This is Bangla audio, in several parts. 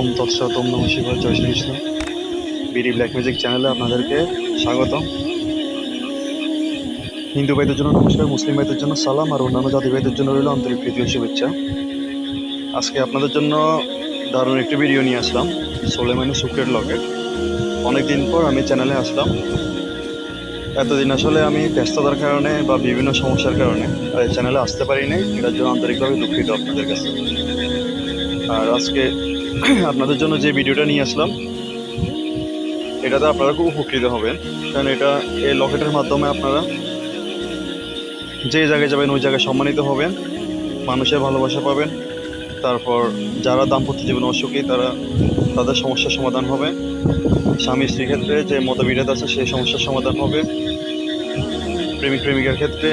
ওম তৎসত ওম নম শিবায় জয় শ্রীকৃষ্ণ বিডি ব্ল্যাক মিউজিক চ্যানেলে আপনাদেরকে স্বাগত হিন্দু ভাইদের জন্য নমস্কার, মুসলিম ভাইদের জন্য সালাম, আর অন্যান্য জাতি ভাইদের জন্য রইল আন্তরিক প্রীতি ও শুভেচ্ছা। আজকে আপনাদের জন্য দারুণ একটি ভিডিও নিয়ে আসলাম, সোলেমানি সুক্রেট লকেট অনেকদিন পর আমি চ্যানেলে আসলাম। এতদিন আসলে আমি ব্যস্ততার কারণে বা বিভিন্ন সমস্যার কারণে চ্যানেলে আসতে পারিনি। এটার জন্য আন্তরিকভাবে দুঃখিত আপনাদের কাছে। আর আজকে আপনাদের জন্য যে ভিডিওটা নিয়ে আসলাম, এটাতে আপনারা খুব উপকৃত হবেন। কারণ এটা এই লকেটের মাধ্যমে আপনারা যে জায়গায় যাবেন, ওই জায়গায় সম্মানিত হবেন, মানুষের ভালোবাসা পাবেন। তারপর যারা দাম্পত্য জীবনে অসুখী, তারা তাদের সমস্যার সমাধান হবে। স্বামী স্ত্রীর ক্ষেত্রে যে মতবিরোধ আছে, সেই সমস্যার সমাধান হবে। প্রেমিক, প্রেমিকার ক্ষেত্রে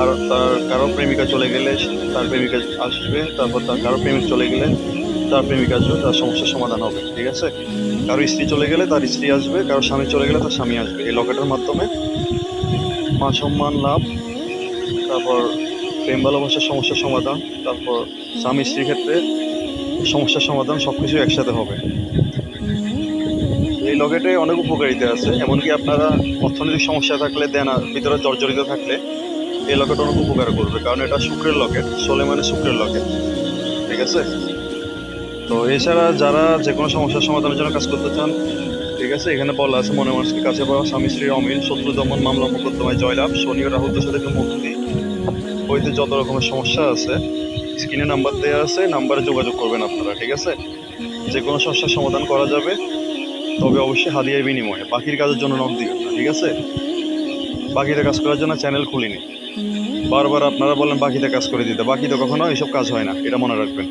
আর তার কারও প্রেমিকা চলে গেলে তার প্রেমিকা আসবে, তারপর তার কারও প্রেমিক চলে গেলে তার প্রেমিক আসবে তার সমস্যার সমাধান হবে, ঠিক আছে? কারও স্ত্রী চলে গেলে তার স্ত্রী আসবে, কারও স্বামী চলে গেলে তার স্বামী আসবে, এই লকেটের মাধ্যমে। মান সম্মান, লাভ, তারপর প্রেম, ভালোবাসার সমস্যার সমাধান, তারপর স্বামী স্ত্রীর ক্ষেত্রে সমস্যার সমাধান সব কিছু একসাথে হবে। এই লকেটে অনেক উপকারিতা আছে, এমনকি আপনারা অর্থনৈতিক সমস্যা থাকলে, দেনা ভিতরে জর্জরিত থাকলে, এই লকেট অনেক উপকার করবে, কারণ এটা শুক্রের লকেট সোলে মানে শুক্রের লকেট, ঠিক আছে? তো এছাড়া যারা যে কোনো সমস্যার সমাধানের জন্য কাজ করতে চান, ঠিক আছে, এখানে বলা আছে মনে মানুষকে কাছে পাওয়া স্বামী স্ত্রীর অমিল, শত্রু দমন মামলা মোকদ্দমায় জয়লাভ, শনি ও রাহুল দোষা থেকে মুক্তি। বইতে যত রকমের সমস্যা আছে, স্ক্রিনে নাম্বার দেওয়া আছে, নাম্বারে যোগাযোগ করবেন আপনারা, ঠিক আছে? যে কোনো সমস্যার সমাধান করা যাবে, তবে অবশ্যই হাদিয়ার বিনিময়ে। বাকির কাজের জন্য নক দিবেন না, ঠিক আছে? বাকিতে কাজ করার জন্য চ্যানেল খুলিনি। বারবার আপনারা বলেন বাকিতে কাজ করে দিতে বাকিতে কখনো এইসব কাজ হয় না, এটা মনে রাখবেন।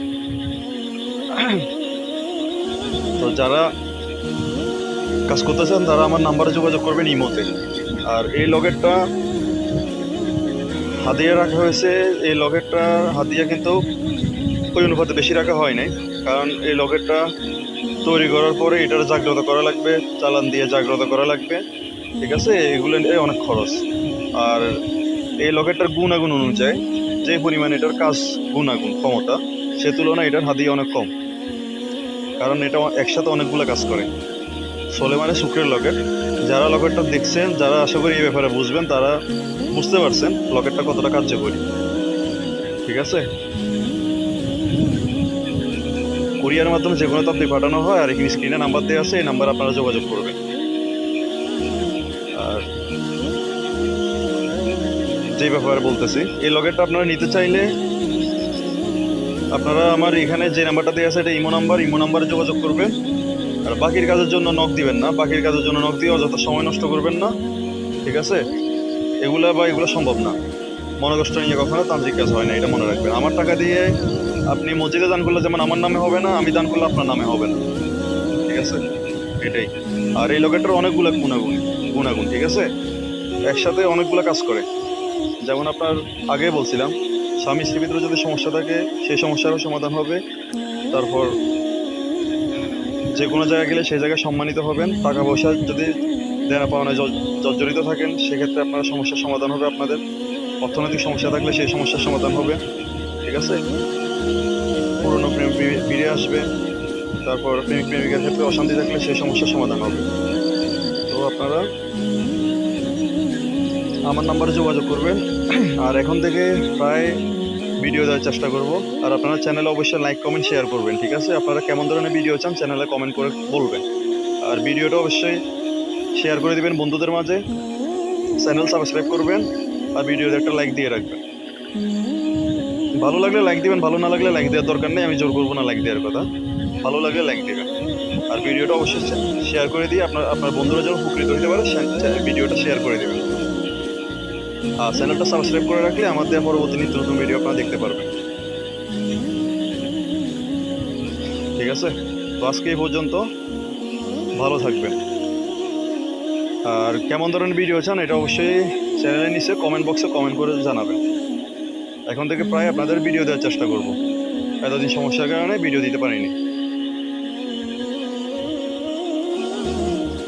তো যারা কাজ করতেছেন, তারা আমার নাম্বারে যোগাযোগ করবেন ইমোতে। আর এই লকেটটা হাদিয়া রাখা হয়েছে। এই লকেটটা হাদিয়া কিন্তু ওই অনুপাতে বেশি রাখা হয় নাই। কারণ এই লকেটটা তৈরি করার পরে এটার জাগ্রত করা লাগবে, চালান দিয়ে জাগ্রত করা লাগবে। ঠিক আছে? এগুলো নিয়ে অনেক খরচ। আর এই লকেটটার গুণাগুণ অনুযায়ী যে পরিমাণ এটার কাজ গুণাগুণ, ক্ষমতা, সে তুলনায় এটার হাদিয়া অনেক কম। কারণ এটা একসাথে অনেকগুলো কাজ করে। সোলে মানে শুক্রের লকেট। যারা লকেটটা দেখছেন, যারা আশা করি এই ব্যাপারে বুঝবেন, তারা বুঝতে পারছেন লকেটটা কতটা কার্যকরী। ঠিক আছে? কুরিয়ার মাধ্যমে যে কোনো তথ্য পাঠানো হয়, আর এখানে স্ক্রিনে নাম্বার দেওয়া আছে, এই নাম্বার আপনারা যোগাযোগ করবেন। আর যে ব্যাপারে বলতেছি, এই লকেটটা আপনারা নিতে চাইলে আপনারা আমার এখানে যে নাম্বারটা দেওয়া আছে, এটা ইমো নাম্বার, ইমো নাম্বারে যোগাযোগ করবেন। আর বাকির কাজের জন্য নখ দিবেন না। বাকির কাজের জন্য নখ দিয়ে অযথা সময় নষ্ট করবেন না। ঠিক আছে? এগুলা বা এগুলো সম্ভব না। মনে কষ্ট নিয়ে কখনো তান্ত্রিক কাজ হয় না, এটা মনে রাখবেন। আমার টাকা দিয়ে আপনি মসজিদে দান করলে যেমন আমার নামে হবে না, আমি দান করলে আপনার নামে হবে না। ঠিক আছে? এটাই। আর এই লোকেটার অনেকগুলো গুণাগুণ গুণাগুণ, ঠিক আছে? একসাথে অনেকগুলো কাজ করে। যেমন আপনার আগে বলছিলাম স্বামী স্ত্রীর ভিতরে যদি সমস্যা থাকে, সেই সমস্যারও সমাধান হবে। তারপর যে কোনো জায়গায় গেলে সেই জায়গায় সম্মানিত হবেন। টাকা পয়সা যদি দেনা পাওনায় জর্জরিত থাকেন, সেক্ষেত্রে আপনার সমস্যার সমাধান হবে আপনাদের। অর্থনৈতিক সমস্যা থাকলে সেই সমস্যার সমাধান হবে। ঠিক আছে? পুরনো প্রেম ফিরে আসবে। তারপর প্রেমিক প্রেমিকার ক্ষেত্রে অশান্তি থাকলে সেই সমস্যার সমাধান হবে। তো আপনারা আমার নাম্বারে যোগাযোগ করবেন। আর এখন থেকে প্রায় ভিডিও দেওয়ার চেষ্টা করব। আর আপনারা চ্যানেলে অবশ্যই লাইক কমেন্ট শেয়ার করবেন, ঠিক আছে? আপনারা কেমন ধরনের ভিডিও চান চ্যানেলে কমেন্ট করে বলবেন। আর ভিডিওটা অবশ্যই শেয়ার করে দিবেন বন্ধুদের মাঝে। চ্যানেল সাবস্ক্রাইব করবেন আর ভিডিওতে একটা লাইক দিয়ে রাখবেন। ভালো লাগলে লাইক দিবেন, ভালো না লাগলে লাইক দেওয়ার দরকার নেই। আমি জোর করব না লাইক দেওয়ার কথা। ভালো লাগলে লাইক দেবেন। আর ভিডিওটা অবশ্যই শেয়ার করে দিয়ে আপনার আপনার বন্ধুরা যেন উপকৃত হতে পারে ভিডিওটা শেয়ার করে দেবেন। চ্যানেলটা সাবস্ক্রাইব করে রাখলে আমাদের পরবর্তী নিত্য নতুন ভিডিও আপনারা দেখতে পারবেন। ঠিক আছে? তো আজকে এই পর্যন্ত। ভালো থাকবেন। আর কেমন ধরনের ভিডিও চান এটা অবশ্যই চ্যানেলের নিচে কমেন্ট বক্সে কমেন্ট করে জানাবেন। এখন থেকে প্রায় আপনাদের ভিডিও দেওয়ার চেষ্টা করব। এতদিন সমস্যার কারণে ভিডিও দিতে পারিনি।